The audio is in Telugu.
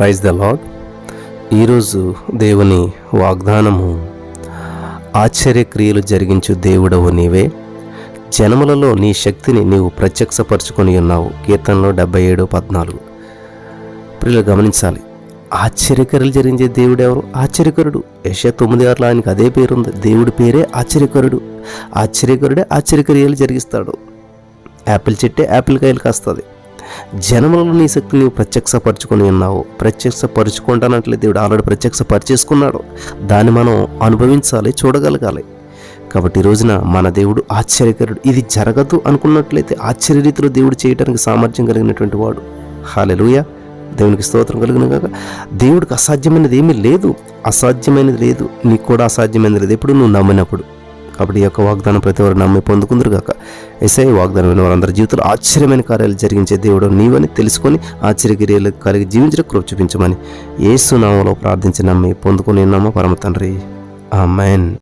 ప్రైజ్ ద లాడ్ ఈరోజు దేవుని వాగ్దానము ఆశ్చర్యక్రియలు జరిగించు దేవుడవు నీవే. జనములలో నీ శక్తిని నీవు ప్రత్యక్షపరచుకొని ఉన్నావు. కీర్తనలో డెబ్బై ఏడు పద్నాలుగు. ప్రియులు గమనించాలి ఆశ్చర్యకరులు జరిగించే దేవుడు ఎవరు ఆశ్చర్యకరుడు. యశ తొమ్మిది ఆరులో ఆయనకి అదే పేరుంది. దేవుడి పేరే ఆశ్చర్యకరుడు. ఆశ్చర్యకరుడే ఆశ్చర్యక్రియలు జరిగిస్తాడు. యాపిల్ చెట్టే యాపిల్ కాయలు కాస్తుంది. జనములలో నీ శక్తి నీవు ప్రత్యక్షపరచుకొని ఉన్నావు. ప్రత్యక్షపరచుకుంటానట్లే దేవుడు. ఆల్రెడీ ప్రత్యక్షపరిచేసుకున్నాడు. దాన్ని మనం అనుభవించాలి చూడగలగాలి. కాబట్టి ఈ రోజున మన దేవుడు ఆశ్చర్యకరుడు. ఇది జరగదు అనుకున్నట్లయితే ఆశ్చర్య రీతిలో దేవుడు చేయడానికి సామర్థ్యం కలిగినటువంటి వాడు. హాలెలుయ దేవునికి స్తోత్రం కలిగిన కాక దేవుడికి అసాధ్యమైనది ఏమీ లేదు. అసాధ్యమైనది లేదు. నీకు కూడా అసాధ్యమైనది లేదు. ఎప్పుడు నువ్వు నమ్మినప్పుడు. కాబట్టి ఈ యొక్క వాగ్దానం ప్రతి ఒక్కరు నమ్మి పొందుకుందరు కాక ఎస్ఐ వాగ్దానం విన్న వారందరి జీవితంలో ఆశ్చర్యమైన కార్యాలు జరిగించే దేవుడు నీవని తెలుసుకొని ఆశ్చర్యక్రియలు కలిగి జీవించడం కృప చూపించమని ఏసునామంలో ప్రార్థించి నమ్మి పొందుకుని నమ్మ పరమ తండ్రి. ఆమెన్.